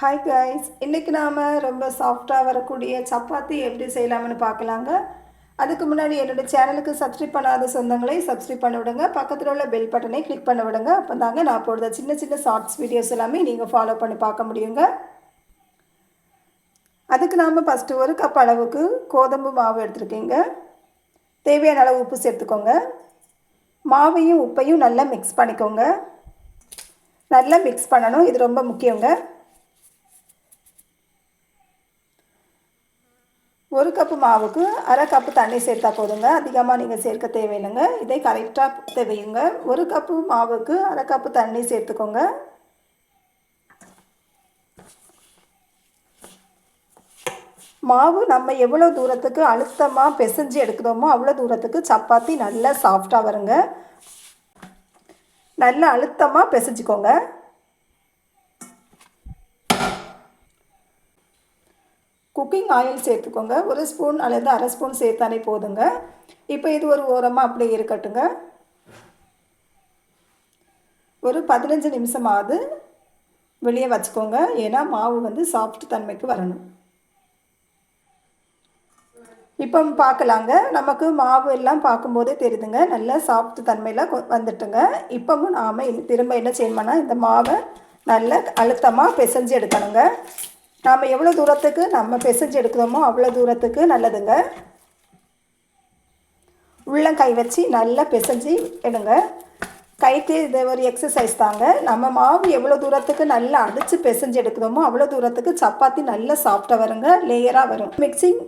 Hi guys இன்றைக்கி நாம் ரொம்ப சாஃப்டாக வரக்கூடிய சப்பாத்தி எப்படி செய்யலாம்னு பார்க்கலாங்க. அதுக்கு முன்னாடி என்னோடய சேனலுக்கு சப்ஸ்கிரைப் பண்ணாத சொந்தங்களை சப்ஸ்கிரைப் பண்ண விடுங்க. பக்கத்தில் உள்ள பெல் பட்டனை கிளிக் பண்ண விடுங்க. அப்போ தாங்க நான் போடுற சின்ன சின்ன ஷார்ட்ஸ் வீடியோஸ் எல்லாமே நீங்கள் ஃபாலோ பண்ணி பார்க்க முடியுங்க. அதுக்கு நாம் ஃபஸ்ட்டு ஒரு கப் அளவுக்கு கோதம்பு மாவு எடுத்துருக்கீங்க. தேவையான அளவு உப்பு சேர்த்துக்கோங்க. மாவையும் உப்பையும் நல்லா மிக்ஸ் பண்ணிக்கோங்க. நல்லா மிக்ஸ் பண்ணணும். இது ரொம்ப முக்கியங்க. ஒரு கப்பு மாவுக்கு அரை கப்பு தண்ணி சேர்த்தா போதுங்க. அதிகமாக நீங்கள் சேர்க்க தேவையில்லைங்க. இதை கரெக்டாக தேவையுங்க ஒரு கப்பு மாவுக்கு அரை கப்பு தண்ணி சேர்த்துக்கோங்க. மாவு நம்ம எவ்வளோ தூரத்துக்கு அழுத்தமாக பிசைஞ்சு எடுக்கிறோமோ அவ்வளோ தூரத்துக்கு சப்பாத்தி நல்லா சாஃப்டாக வருங்க. நல்லா அழுத்தமாக பிசைஞ்சிக்கோங்க. குக்கிங் ஆயில் சேர்த்துக்கோங்க. ஒரு ஸ்பூன் அல்லது அரை ஸ்பூன் சேர்த்தாலே போதுங்க. இப்போ இது ஒரு ஓரமாக அப்படியே இருக்கட்டுங்க. ஒரு பதினஞ்சு நிமிஷமாவது வெளியே வச்சுக்கோங்க. ஏன்னா மாவு வந்து சாஃப்ட் தன்மைக்கு வரணும். இப்போ பார்க்கலாங்க. நமக்கு மாவு எல்லாம் பார்க்கும்போதே தெரியுதுங்க. நல்ல சாஃப்ட் தன்மையில் வந்துட்டுங்க. இப்போவும் நாம் திரும்ப என்ன செய்யணும்னா இந்த மாவை நல்ல அழுத்தமாக பிசைஞ்சு எடுக்கணுங்க. நாம் எவ்வளோ தூரத்துக்கு நம்ம பிசைஞ்சு எடுக்கிறோமோ அவ்வளோ தூரத்துக்கு நல்லதுங்க. உள்ளங்கை கை வச்சு நல்லா பிசைஞ்சு எடுங்க. கைக்கு இது ஒரு எக்ஸசைஸ் தாங்க. நம்ம மாவு எவ்வளோ தூரத்துக்கு நல்லா அடித்து பிசைஞ்சு எடுக்கிறோமோ அவ்வளோ தூரத்துக்கு சப்பாத்தி நல்லா சாஃப்டாக வருங்க. லேயராக வரும். மிக்சிங்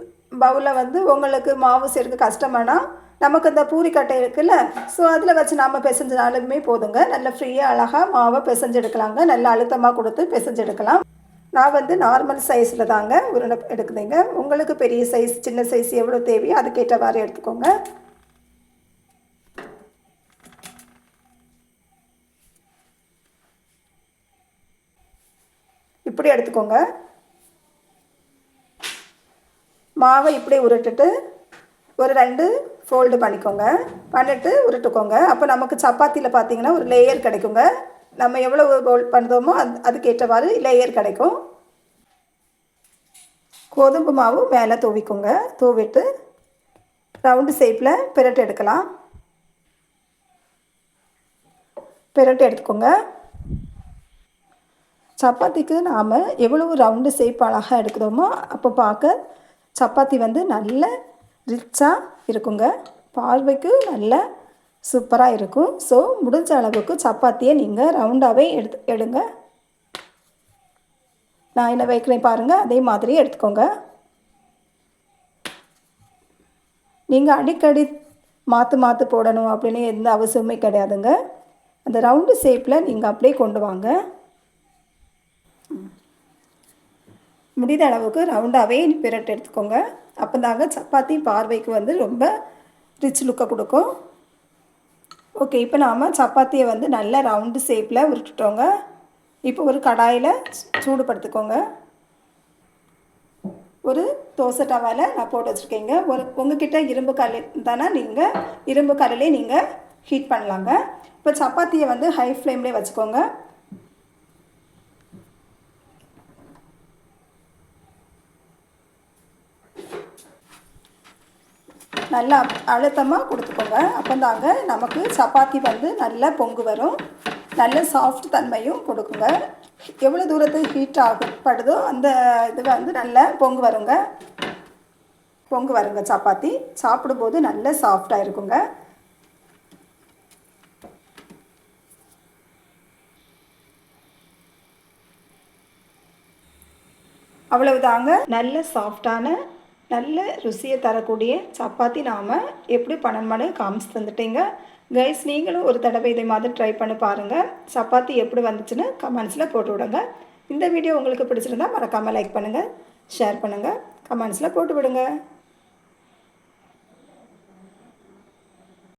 பவுலில் வந்து உங்களுக்கு மாவு சேர்க்க கஷ்டமானா நமக்கு இந்த பூரிக்கட்டை இருக்குல்ல ஸோ அதில் வச்சு நாம் பிசைஞ்சினாலுமே போதுங்க. நல்ல ஃப்ரீயாக அழகாக மாவை பிசைஞ்சு எடுக்கலாங்க. நல்லா அழுத்தமாக கொடுத்து பிசைஞ்செடுக்கலாம் நான் வந்து நார்மல் சைஸில் தாங்க உருண்டை எடுக்குதுங்க. உங்களுக்கு பெரிய சைஸ் சின்ன சைஸ் எவ்வளோ தேவையோ அதுக்கேற்ற மாதிரி எடுத்துக்கோங்க. இப்படி எடுத்துக்கோங்க. மாவை இப்படி உருட்டுட்டு ஒரு ரெண்டு ஃபோல்டு பண்ணிக்கோங்க. பண்ணிவிட்டு உருட்டுக்கோங்க. அப்போ நமக்கு சப்பாத்தியில் பார்த்தீங்கன்னா ஒரு லேயர் கிடைக்குங்க. நம்ம எவ்வளோ போல் பண்ணுறோமோ அது அதுக்கேற்றவாறு லேயர் கிடைக்கும். கோதும்பு மாவு மேலே தூவிக்கோங்க. தூவிட்டு ரவுண்டு ஷேப்பில் பிரட்டு எடுக்கலாம். பிரட்டு எடுத்துக்கோங்க. சப்பாத்திக்கு நாம் எவ்வளவு ரவுண்டு ஷேப் அழகாக எடுக்கிறோமோ அப்போ பார்க்க சப்பாத்தி வந்து நல்ல ரிச்சாக இருக்குங்க. பார்வைக்கு நல்ல சூப்பராக இருக்கும். ஸோ முடிஞ்ச அளவுக்கு சப்பாத்தியை நீங்கள் ரவுண்டாகவே எடுத்து எடுங்க. நான் என்ன வைக்கிறேன் பாருங்கள் அதே மாதிரி எடுத்துக்கோங்க. நீங்கள் அடிக்கடி மாற்று மாற்று போடணும் அப்படின்னு எந்த அவசியமே கிடையாதுங்க. அந்த ரவுண்டு ஷேப்பில் நீங்கள் அப்படியே கொண்டு வாங்க. முடிந்த அளவுக்கு ரவுண்டாகவே பிரட்டு எடுத்துக்கோங்க. அப்போ தாங்க சப்பாத்தி பார்வைக்கு வந்து ரொம்ப ரிச் லுக்கை கொடுக்கும். ஓகே இப்போ நாம் சப்பாத்தியை வந்து நல்ல ரவுண்டு ஷேப்பில் உருட்டுட்டோங்க. இப்போ ஒரு கடாயில் சூடுபடுத்திக்கோங்க. ஒரு தோசை டவாவில் நான் போட்டு வச்சுருக்கேங்க. ஒரு உங்ககிட்ட இரும்பு கல் தானே நீங்கள் இரும்பு கல்லே நீங்கள் ஹீட் பண்ணலாங்க. இப்போ சப்பாத்தியை வந்து ஹை ஃப்ளேம்லேயே வச்சுக்கோங்க. நல்லா அழுத்தமாக கொடுத்துக்கோங்க. அப்போ தாங்க நமக்கு சப்பாத்தி வந்து நல்லா பொங்கு வரும். நல்ல சாஃப்ட் தன்மையும் கொடுக்குங்க. எவ்வளோ தூரத்துக்கு ஹீட் ஆகப்படுதோ அந்த இது வந்து நல்ல பொங்கு வருங்க. பொங்கு வருங்க சப்பாத்தி. சாப்பிடும்போது நல்ல சாஃப்டாக இருக்குங்க. அவ்வளவுதாங்க. நல்ல சாஃப்டான நல்ல ருசியை தரக்கூடிய சப்பாத்தி நாம் எப்படி பண்ணணும்னு காமிச்சு தந்துட்டீங்க? கைஸ் நீங்களும் ஒரு தடவை இதை மாதிரி ட்ரை பண்ணி பாருங்கள் சப்பாத்தி எப்படி வந்துச்சுன்னு கமெண்ட்ஸில் போட்டு விடுங்க. இந்த வீடியோ உங்களுக்கு பிடிச்சிருந்தா மறக்காமல் லைக் பண்ணுங்கள் ஷேர் பண்ணுங்கள் கமெண்ட்ஸில் போட்டு விடுங்க.